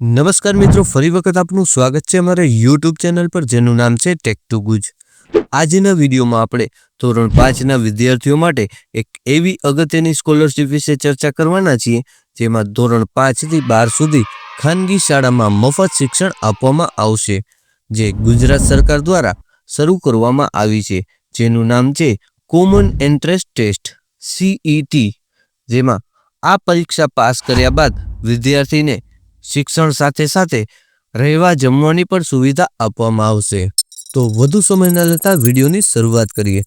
નમસ્કાર મિત્રો, ફરી વખત આપનું સ્વાગત છે અમારા યુટ્યુબ ચેનલ પર, જેનું નામ છે ટેક ટુ ગુજ આજના વિડીયોમાં આપણે ધોરણ પાંચના વિદ્યાર્થીઓ માટે એક એવી અગત્યની સ્કોલરશિપ વિશે ચર્ચા કરવાના છીએ, જેમાં ધોરણ પાંચથી બાર સુધી ખાનગી શાળામાં મફત શિક્ષણ આપવામાં આવશે, જે ગુજરાત સરકાર દ્વારા શરૂ કરવામાં આવી છે, જેનું નામ છે કોમન એન્ટ્રન્સ ટેસ્ટ સીઈટી જેમાં આ પરીક્ષા પાસ કર્યા બાદ વિદ્યાર્થીને શિક્ષણ સાથે સાથે રહેવા જમવાની પણ સુવિધા આપવામાં આવશે. તો વધુ સમય ન લેતા વિડીયોની શરૂઆત કરીએ.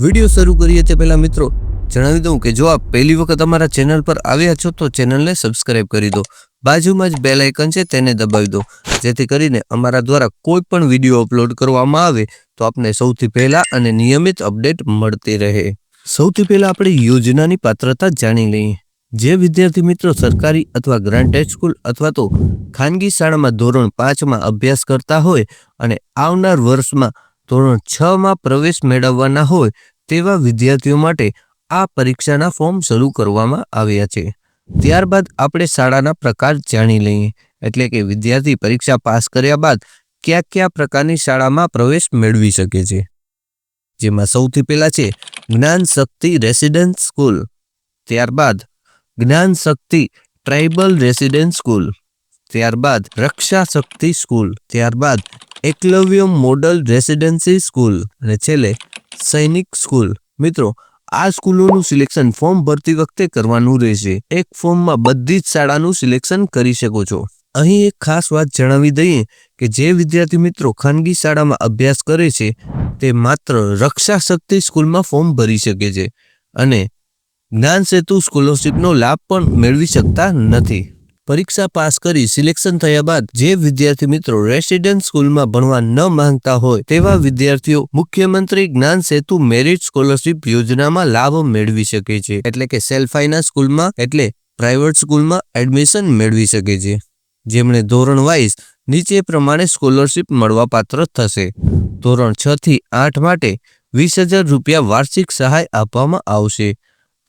વીડિયો શરૂ કરીએ તે પહેલાં મિત્રો, જણાવી દઉં કે જો આપ પહેલી વખત અમારા ચેનલ પર આવ્યા છો તો ચેનલને સબસ્ક્રાઇબ કરી દો. બાજુમાં જ બેલ આઇકન છે તેને દબાવી દો. જેથી કરીને અમારા દ્વારા કોઈ પણ વીડિયો અપલોડ કરવામાં આવે તો આપને સૌથી પહેલા અને નિયમિત અપડેટ મળતી રહે. સૌથી પહેલા આપણે યોજનાની પાત્રતા જાણી લઈએ. જે વિદ્યાર્થી મિત્રો સરકારી અથવા ગ્રાન્ટેડ સ્કૂલ અથવા તો ખાનગી શાળામાં ધોરણ પાંચમાં અભ્યાસ કરતા હોય અને આવનાર વર્ષમાં ધોરણ છમાં પ્રવેશ મેળવવાના હોય તેવા વિદ્યાર્થીઓ માટે આ પરીક્ષાના ફોર્મ શરૂ કરવામાં આવ્યા છે. ત્યારબાદ આપણે શાળાના પ્રકાર જાણી લઈએ. એટલે કે વિદ્યાર્થી પરીક્ષા પાસ કર્યા બાદ કયા કયા પ્રકારની શાળામાં પ્રવેશ મેળવી શકે છે. જેમાં સૌથી પહેલા છે જ્ઞાન શક્તિ રેસિડેન્સ સ્કૂલ. ત્યારબાદ જ્ઞાન શક્તિ ટ્રાઇબલ રેસિડેન્સ સ્કૂલ ત્યારબાદ રક્ષા શક્તિ સ્કૂલ ત્યારબાદ એકલવ્ય મોડલ રેસિડેન્સી સ્કૂલ અને છેલ્લે સૈનિક સ્કૂલ મિત્રો, આ સ્કૂલોનું સિલેક્શન ફોર્મ ભરતી વખતે કરવાનું રહેશે. એક ફોર્મમાં બધી જ શાળાનું સિલેક્શન કરી શકો છો. અહીં એક ખાસ વાત જણાવી દઈએ કે જે વિદ્યાર્થી મિત્રો ખાનગી શાળામાં અભ્યાસ કરે છે, તે માત્ર રક્ષા શક્તિ સ્કૂલમાં ફોર્મ ભરી શકે છે. અને જ્ઞાન સેતુ સ્કોલરશીપનો લાભ પણ મેળવી શકતા નથી. પરીક્ષા પાસ કરી સિલેક્શન થયા બાદ જે વિદ્યાર્થી મિત્રો રેસિડેન્ટ સ્કૂલમાં ભણવા ન માંગતા હોય તેવા વિદ્યાર્થીઓ મુખ્યમંત્રી જ્ઞાન સેતુ મેરિટ સ્કોલરશિપ યોજનામાં લાભ મેળવી શકે છે. એટલે કે સેલ્ફ ફાઇનાન્સ સ્કૂલમાં એટલે પ્રાઇવેટ સ્કૂલમાં એડમિશન મેળવી શકે છે. જેમણે ધોરણ વાઇઝ નીચે પ્રમાણે સ્કોલરશિપ મળવા પાત્ર થશે. ધોરણ છ થી આઠ માટે વીસ હજાર રૂપિયા વાર્ષિક સહાય આપવામાં આવશે.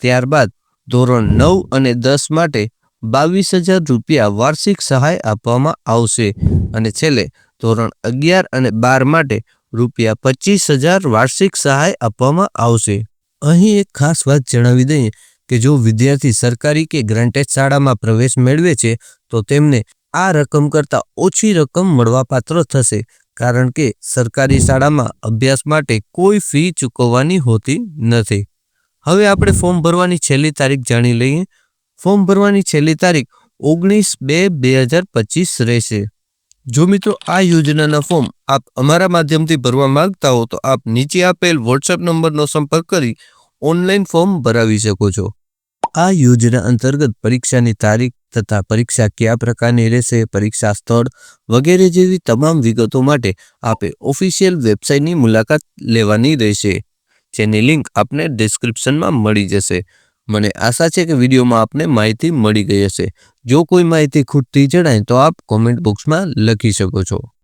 ત્યારબાદ ધોરણ નવ અને દસ માટે બાવીસ હજાર રૂપિયા વાર્ષિક સહાય આપવામાં આવશે. અને છેલ્લે ધોરણ અગિયાર અને બાર માટે રૂપિયા પચીસ હજાર વાર્ષિક સહાય આપવામાં આવશે. અહીં એક ખાસ વાત જણાવી દઈએ કે જો વિદ્યાર્થી સરકારી કે ગ્રાન્ટેડ શાળામાં પ્રવેશ મેળવે છે, તો તેમને આ રકમ કરતાં ઓછી રકમ મળવાપાત્ર થશે, કારણ કે સરકારી શાળામાં અભ્યાસ માટે કોઈ ફી ચૂકવવાની હોતી નથી. હવે આપણે ફોર્મ ભરવાની છેલ્લી તારીખ જાણી લઈએ. ફોર્મ ભરવાની છેલ્લી તારીખ ઓગણીસ બે બે હજાર પચીસ રહેશે. જો મિત્રો આ યોજનાના ફોર્મ આપ અમારા માધ્યમથી ભરવા માંગતા હો તો આપ નીચે આપેલ વોટ્સએપ નંબરનો સંપર્ક કરી ઓનલાઈન ફોર્મ ભરાવી શકો છો. આ યોજના અંતર્ગત પરીક્ષાની તારીખ તથા પરીક્ષા કયા પ્રકારની રહેશે, પરીક્ષા સ્થળ વગેરે જેવી તમામ વિગતો માટે આપે ઓફિશિયલ વેબસાઇટની મુલાકાત લેવાની રહેશે. જેની લિંક આપને ડિસ્ક્રિપ્શનમાં મળી જશે. મને આશા છે કે વિડીયોમાં આપને માહિતી મળી ગઈ હશે. જો કોઈ માહિતી ખૂટતી જણાય તો આપ કોમેન્ટ બોક્સમાં લખી શકો છો.